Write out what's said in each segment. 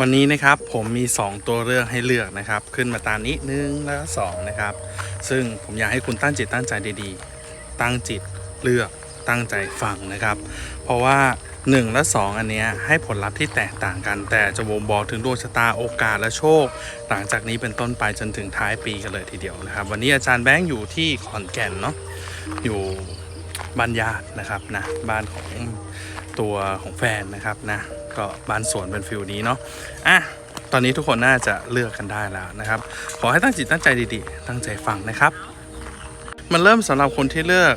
วันนี้นะครับผมมี 2 ตัวเลือกให้เลือกนะครับ ขึ้นมาตามนี้หนึ่งแล้วก็สองนะครับ ซึ่งผมอยากให้คุณตั้งจิตตั้งใจดีๆ ตั้งจิตเลือกตั้งใจฟังนะครับ เพราะว่า 1 และ 2 อันเนี้ยให้ผลลัพธ์ที่แตกต่างกัน แต่จะบ่งบอกถึงดวงชะตาโอกาสและโชค หลังจากนี้เป็นต้นไปจนถึงท้ายปีกันเลยทีเดียวนะครับ วันนี้อาจารย์แบงค์อยู่ที่ขอนแก่นเนาะอยู่บ้านญาตินะครับนะบ้านของตัวของแฟนนะครับนะ ก็บ้านสวนเป็นฟิลนี้เนาะอะตอนนี้ทุกคนน่าจะเลือกกันได้แล้วนะครับ ขอให้ตั้งจิตตั้งใจดีๆ ตั้งใจฟังนะครับ มันเริ่มสำหรับคนที่เลือก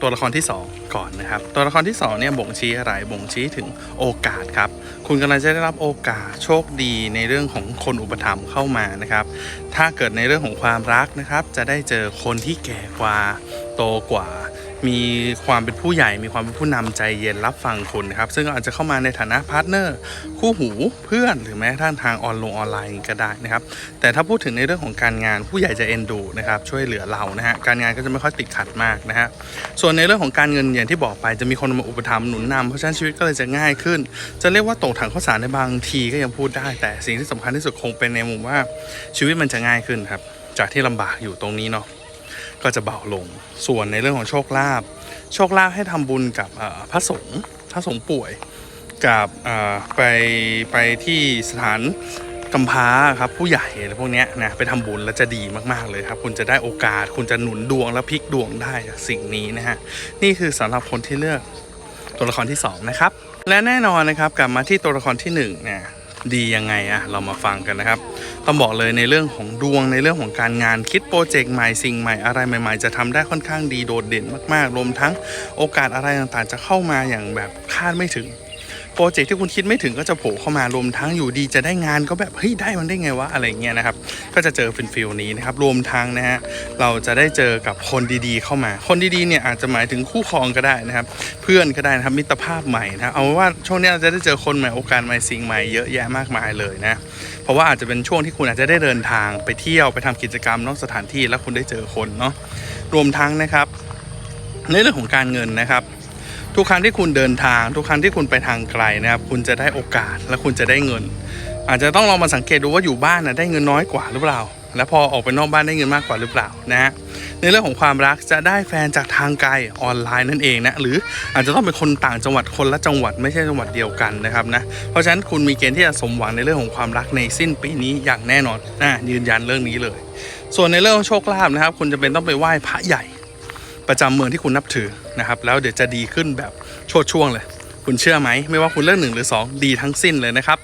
ตัวละครที่ 2 ก่อนนะครับ ตัวละครที่2เนี่ยบ่งชี้อะไรบ่งชี้ถึงโอกาสครับ คุณกำลังจะได้รับโอกาสโชคดีในเรื่องของคนอุปถัมภ์เข้ามานะครับ ถ้าเกิดในเรื่องของความรักนะครับ จะได้เจอคนที่แก่กว่า โตกว่า มีความเป็นผู้ใหญ่มีความเป็นผู้นำใจเย็นรับฟังคนะครับ ซึ่งอาจจะเข้ามาในฐานะพาร์ทเนอร์คู่หูเพื่อนหรือแม้กระทั่งทางออนลงออนไลน์ก็ได้นะครับ แต่ถ้าพูดถึงในเรื่องของการงานผู้ใหญ่จะเอ็นดูนะครับช่วยเหลือเรานะฮะการงานก็จะไม่ค่อยติดขัดมากนะฮะส่วนในเรื่องของการเงินอย่างที่บอกไปจะมีคนมาอุปถัมภ์หนุนนำเพราะฉะนั้นชีวิตก็เลยจะง่ายขึ้น จะเรียกว่าตกถังข้าวสารในบางทีก็ยังพูดได้ แต่สิ่งที่สำคัญที่สุดคงเป็นในมุมว่าชีวิตมันจะง่ายขึ้นครับจากที่ลำบากอยู่ตรงนี้เนาะ ก็จะเบาลง ส่วนในเรื่องของโชคลาภโชคลาภให้ทำบุญกับพระสงฆ์พระสงฆ์ป่วยกับไปไปที่สถานกำพร้าครับผู้ใหญ่อะไรพวกเนี้ยนะไปทำบุญแล้วจะดีมากๆเลยครับ คุณจะได้โอกาส คุณจะหนุนดวงและพลิกดวงได้จากสิ่งนี้นะฮะนี่คือสำหรับคนที่เลือกตัวละครที่สองนะครับ และแน่นอนนะครับกลับมาที่ตัวละครที่หนึ่งเนี่ย ดียังไงอะเรามาฟังกันนะครับ ต้องบอกเลยในเรื่องของดวงในเรื่องของการงานคิดโปรเจกต์ใหม่สิ่งใหม่อะไรใหม่ ๆ จะทำได้ค่อนข้างดีโดดเด่นมากๆรวมทั้งโอกาสอะไรต่างๆ จะเข้ามาอย่างแบบคาดไม่ถึง โปรเจกต์ที่คุณคิดไม่ถึงก็จะโผล่เข้ามารวมทั้งอยู่ดีจะได้งานก็แบบเฮ้ยได้มันได้ไงวะอะไรเงี้ยนะครับก็จะเจอฟิลฟิลนี้นะครับรวมทั้งนะฮะเราจะได้เจอกับคนดีๆ เข้ามา คนดีๆเนี่ยอาจจะหมายถึงคู่ครองก็ได้นะครับ เพื่อนก็ได้นะครับมิตรภาพใหม่นะเอาว่าช่วงนี้เราจะได้เจอคนใหม่โอกาสใหม่สิ่งใหม่เยอะแยะมากมายเลยนะเพราะว่าอาจจะเป็นช่วงที่คุณอาจจะได้เดินทางไปเที่ยวไปทำกิจกรรมนอกสถานที่แล้วคุณได้เจอคนเนาะรวมทั้งนะครับในเรื่องของการเงินนะครับ ทุกครั้งที่คุณเดินทาง ทุกครั้งที่คุณไปทางไกลนะครับคุณจะได้โอกาสและคุณจะได้เงิน อาจจะต้องลองมาสังเกตดูว่าอยู่บ้านนะได้เงินน้อยกว่าหรือเปล่า แล้วพอออกไปนอกบ้านได้เงินมากกว่าหรือเปล่านะฮะในเรื่องของความรักจะได้แฟนจากทางไกลออนไลน์นั่นเองนะหรืออาจจะต้องเป็นคนต่างจังหวัดคนละจังหวัดไม่ใช่จังหวัดเดียวกันนะครับนะเพราะฉะนั้นคุณมีเกณฑ์ที่จะสมหวังในเรื่องของความรักในสิ้นปีนี้อย่างแน่นอนนะยืนยันเรื่องนี้เลย ส่วนในเรื่องของโชคลาภนะครับ คุณจะเป็นต้องไปไหว้พระใหญ่ ประจำเมืองที่คุณนับถือนะครับ แล้วเดี๋ยวจะดีขึ้นแบบโชดช่วงเลย คุณเชื่อไหม ไม่ว่าคุณเลือกหนึ่งหรือสองดีทั้งสิ้นเลยนะครับ